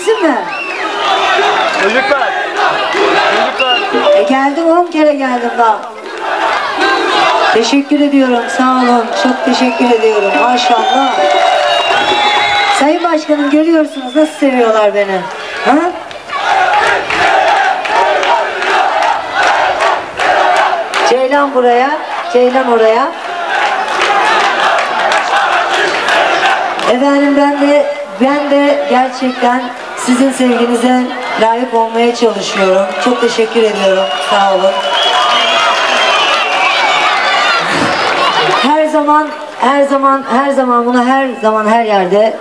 gitsin mi? Çocuklar. Çocuklar. E geldim 10 kere geldim daha. Teşekkür ediyorum. Sağ olun. Çok teşekkür ediyorum. Maşallah. Sayın Başkanım görüyorsunuz nasıl seviyorlar beni. Ha? Ceylan buraya, Ceylan oraya. Efendim ben de ben de gerçekten sizin sevginize layık olmaya çalışıyorum. Çok teşekkür ediyorum. Sağ olun. Zaman her zaman her zaman bunu her zaman her yerde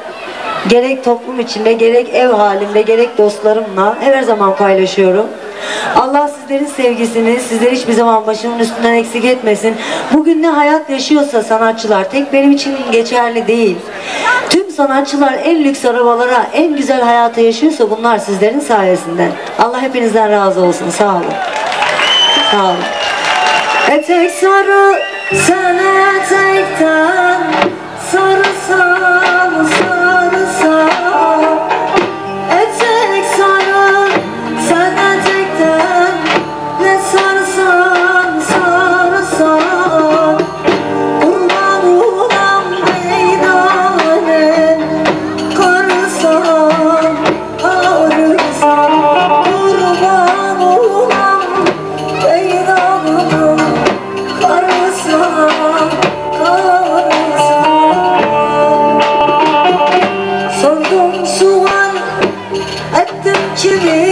gerek toplum içinde gerek ev halinde gerek dostlarımla her zaman paylaşıyorum. Allah sizlerin sevgisini sizler hiçbir zaman başımın üstünden eksik etmesin. Bugün ne hayat yaşıyorsa sanatçılar tek benim için geçerli değil. Tüm sanatçılar en lüks arabalara, en güzel hayatı yaşıyorsa bunlar sizlerin sayesinde. Allah hepinizden razı olsun. Sağ olun. Sağ olun. Etek sarı sana etekten sarı sarı 惊雷